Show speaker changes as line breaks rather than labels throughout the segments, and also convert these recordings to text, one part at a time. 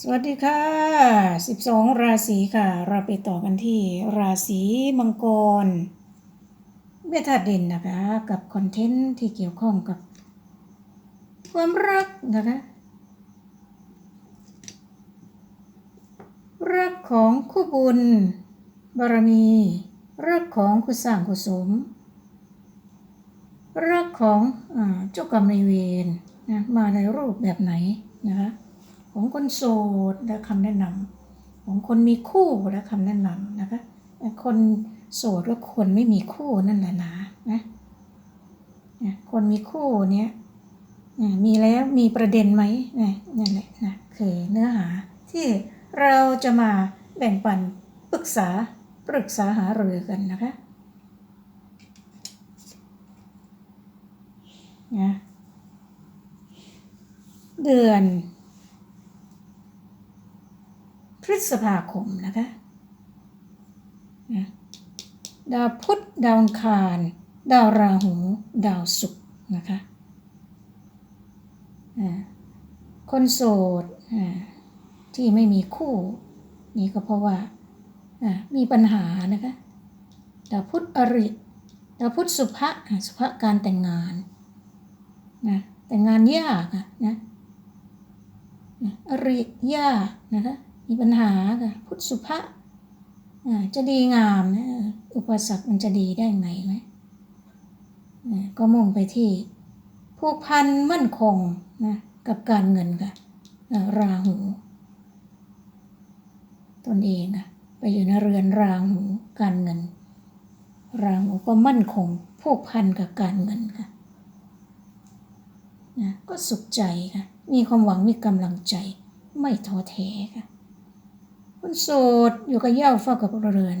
สวัสดีค่ะ 12 ราศีค่ะ เราไปต่อกันที่ราศีมังกรเมธาตุดินนะคะ กับคอนเทนต์ที่เกี่ยวข้องกับ ความรักนะคะ รักของคู่บุญ บารมี รักของคู่สร้างคู่สม รักของเจ้ากรรมนายเวรนะมาในรูปแบบไหนนะคะ ของคนโสดและคำแนะนำของคนมีคู่และคำแนะนำนะคะ คนโสดก็ควรไม่มีคู่นั่นแหละนะนะคนมีคู่เนี้ยอ่ามีแล้วมีประเด็นไหมนะนั่นแหละนะคือเนื้อหาที่เราจะมาแบ่งปันปรึกษาปรึกษาหารือกันนะคะนะเดือน พฤ ษภาคมนะคะดาวพุธดาวอังคาร ดาวราหู ดาวศุกร์นะคะคนโสดที่ไม่มีคู่ นี่ก็เพราะว่ามีปัญหานะคะดาวพุธอริดาวพุธสุภะสุภะการแต่งงานนะแต่งงานยากนะนะอริยากนะคะ มีปัญหาค่ะพุทธสุภะอ่าจะดีงามนะอุปสรรคมันจะดีได้ไงไหมอ่าก็มุ่งไปที่ผูกพันมั่นคงนะกับการเงินค่ะราหูตนเองอะไปอยู่ในเรือนราหูการเงิน ราหูก็มั่นคงผูกพันกับการเงินค่ะนะก็สุขใจค่ะมีความหวังมีกำลังใจไม่ท้อแท้ค่ะ คนโสดอยู่กับเย่าเฝ้ากับเรือน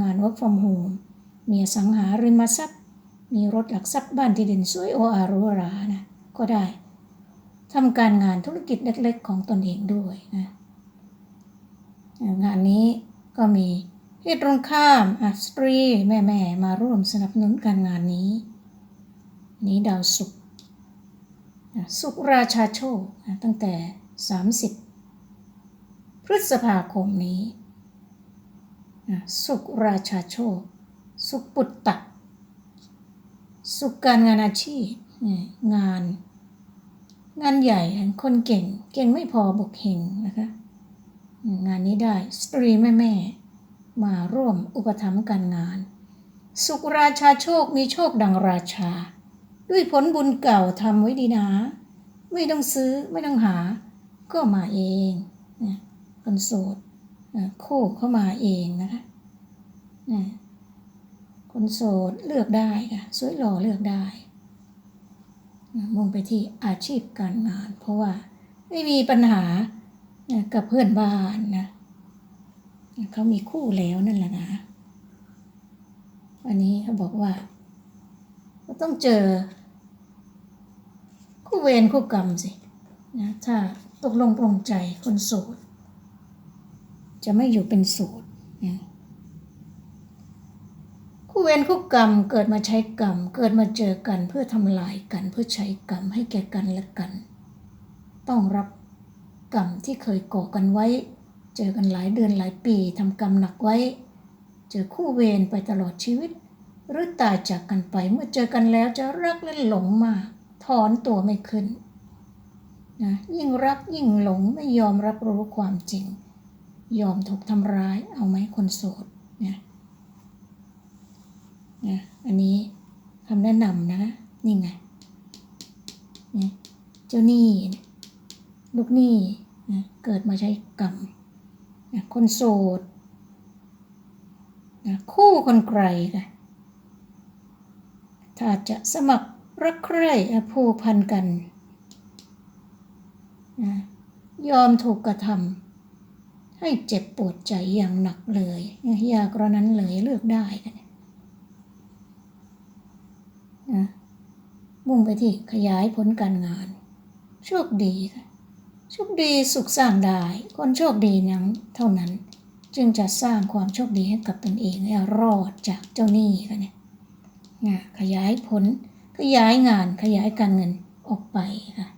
งาน work from home มีสังหาริมทรัพย์ มีรถหลักทรัพย์บ้านที่ดินสวยโออารูหรานะก็ได้ทำการงานธุรกิจเล็กๆ ของตนเองด้วยนะงานนี้ก็มีเพศตรงข้ามอะสตรีแม่ๆมาร่วมสนับสนุนการงานนี้ นี้ดาวศุกร์ศุกราชาโชคอะตั้งแต่ 30 พฤษภาคมนี้ สุขราชาโชค สุขปุตตะ สุขการงานอาชีพงาน งานใหญ่คนเก่ง เก่งไม่พอบกเฮงนะคะ งานนี้ได้สตรีแม่แม่มาร่วมอุปถัมภ์การงาน สุขราชาโชคมีโชคดังราชา ด้วยผลบุญเก่าทำไว้ดีนะ ไม่ต้องซื้อไม่ต้องหา ก็มาเองนะ คนโสดคู่เข้ามาเองนะคะคนโสดเลือกได้ค่ะสวยหล่อเลือกได้มุ่งไปที่อาชีพการงาน เพราะว่าไม่มีปัญหากับเพื่อนบ้านนะเขามีคู่แล้วนั่นแหละนะอันนี้เขาบอกว่าก็ต้องเจอ คู่เวรคู่กรรมสินะถ้าตกลงปรงใจคนโสด จะไม่อยู่เป็นโสดนะคู่เวรคู่กรรมเกิดมาใช้กรรม เกิดมาเจอกันเพื่อทำลายกันเพื่อใช้กรรมให้แก่กันและกัน ต้องรับกรรมที่เคยก่อกันไว้ เจอกันหลายเดือนหลายปีทำกรรมหนักไว้ เจอคู่เวรไปตลอดชีวิต หรือตายจากกันไปเมื่อเจอกันแล้วจะรักและหลงมากถอนตัวไม่ขึ้นนะยิ่งรักยิ่งหลงไม่ยอมรับรู้ความจริง ยอมถูกทำร้ายเอาไหมคนโสดนะนะอันนี้คำแนะนำนะนี่ไงนี่เจ้าหนี้ลูกหนี้นะเกิดมาใช้กรรมนะคนโสดนะคู่คนไกลค่ะถ้าจะสมัครรักใคร่ผูกพันกันนะยอมถูกกระทำ ให้เจ็บปวดใจอย่างหนักเลยยากระนั้นเลยเลือกได้กันนะมุ่งไปที่ขยายผลการงาน โชคดีค่ะโชคดีสุขสร้างได้ คนโชคดีนั้นเท่านั้น จึงจะสร้างความโชคดีให้กับตนเองให้รอดจากเจ้าหนี้กันเนี่ยขยายผลขยายงานขยายการเงินออกไปค่ะ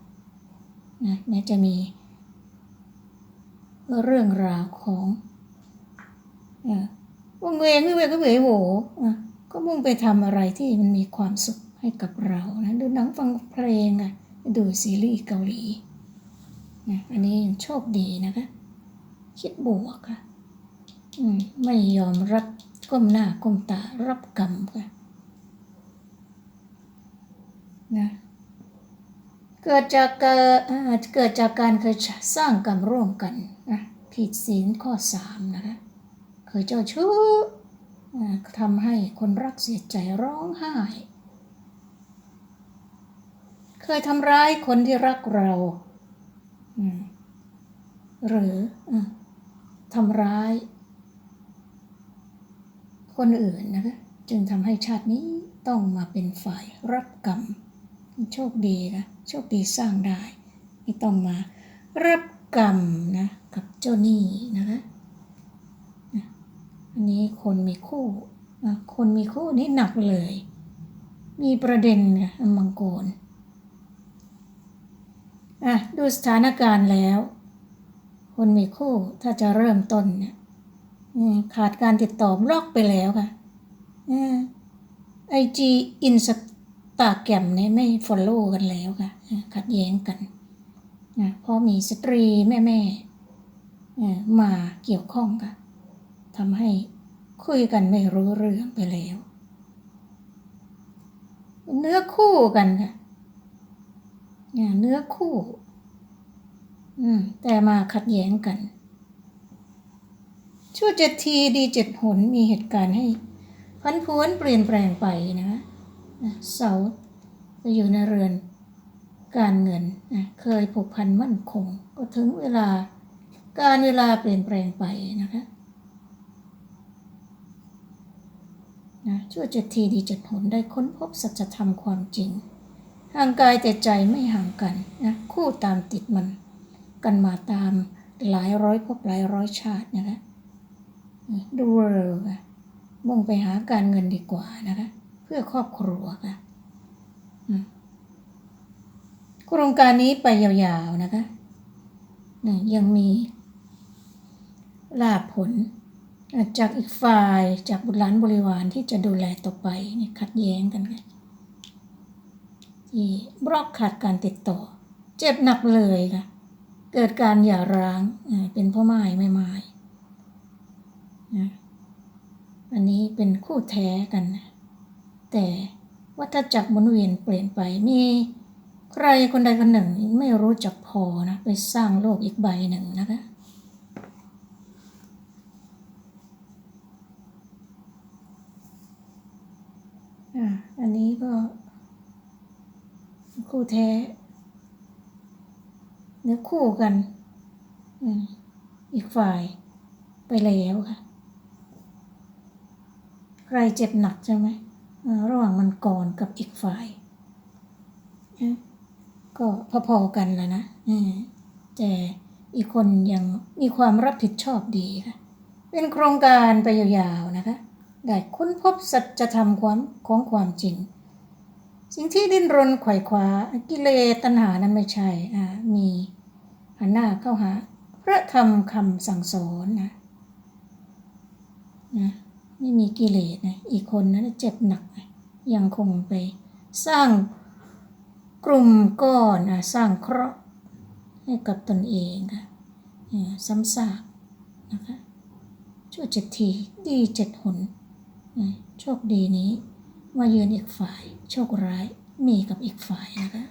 นะจะมี เรื่องราวของเอ่อวงเวงวิเวกวิเวโหวอะก็มุ่งไปทำอะไรที่มันมีความสุขให้กับเรานะดูหนังฟังเพลงอะดูซีรีส์เกาหลีนะอันนี้ยังโชคดีนะคะ คิดบวกค่ะมไม่ยอมรับก้มหน้าก้มตารับกรรมค่ะนะ เกิดจากเกิดเกิดจากการเคยสร้างกรรมร่วมกันนะผิดศีลข้อสามนะคะเคยเจ้าชู้ทำให้คนรักเสียใจร้องไห้ เคยทำร้ายคนที่รักเราหรืออทำร้าย คนอื่นนะคะจึงทำให้ชาตินี้ต้องมาเป็นฝ่ายรับกรรม โชคดีนะ โชคดีสร้างได้ ไม่ต้องมารับกรรมนะ กับเจ้าหนี้นะคะนะอันนี้คนมีคู่คนมีคู่นี่หนักเลย มีประเด็นค่ะมังกรอะดูสถานการณ์แล้ว คนมีคู่ถ้าจะเริ่มต้นเนี่ยขาดการติดต่อบล็อกไปแล้วค่ะไอจีอินสตาแกรมเนี่ยไม่ฟอลโล่กันแล้วค่ะขัดแย้งกันนะเพราะมีสตรีแม่แม่ๆมาเกี่ยวข้องค่ะทำให้คุยกันไม่รู้เรื่องไปแล้ว เนื้อคู่กันค่ะเนื้อคู่ อืม แต่มาขัดแย้งกัน ชั่วเจ็ดทีดีเจ็ดหนมีเหตุการณ์ให้พันพวนเปลี่ยนแปลงไปนะ เสาไปอยู่ในเรือนการเงินนะเคยผูกพันมั่นคง ก็ถึงเวลาการเวลาเปลี่ยนแปลงไปนะคะนะชั่วเจ็ดทีดีจ็ดหนได้ค้นพบสัจธรรมความจริง ห่างกายแต่ใจไม่ห่างกันนะคู่ตามติดมัน กันมาตามหลายร้อยภพหลายร้อยชาตินะคะดูเร็วค่ะมุ่งไปหาการเงินดีกว่านะคะ พื่อครอบครัวค่ะอืมโครงการนี้ไปยาวๆนะคะยังมีลาผล จากอีกฝ่ายจากบุตรหลานบริวารที่จะดูแลต่อไปนี่ขัดแย้งกันค่ะที่บล็อกขาดการติดต่อ เจ็บหนักเลยค่ะ เกิดการหย่าร้างอ่เป็นพ่อไม้ไม่ไม้นะอันนี้เป็นคู่แท้กันนะ แต่วัฏจักรหมุนเวียนเปลี่ยนไปมีใครคนใดคนหนึ่งไม่รู้จักพอนะไปสร้างโลกอีกใบหนึ่งนะคะอ่าอันนี้ก็คู่แท้เนื้อคู่กันอีกฝ่ายไปแล้วค่ะ ใครเจ็บหนักใช่ไหม ระหว่างมันก่อนกับอีกฝ่ายนะก็พอๆกันแหล้วนะแต่อีกคนยังมีความรับผิดชอบดีค่ะ เป็นโครงการไปยาวๆนะคะ ได้ค้นพบสัจธรรมความของความจริง สิ่งที่ดิ้นรนไขว่คว้ากิเลสตัณหานั้นไม่ใช่มีหันหน้าเข้าหา พระธรรมคำสั่งสอนนะนะ ไม่มีกิเลสนะอีกคนนั้นเจ็บหนักนะยังคงไปสร้างกลุ่มก้อนนะสร้างเคราะห์ให้กับตนเองค่ะซ้ำซากนะคะชั่วเจ็ดทีดีเจ็ดหนโชคดีนี้มาเยือนอีกฝ่าย โชคร้ายมีกับอีกฝ่ายนะคะ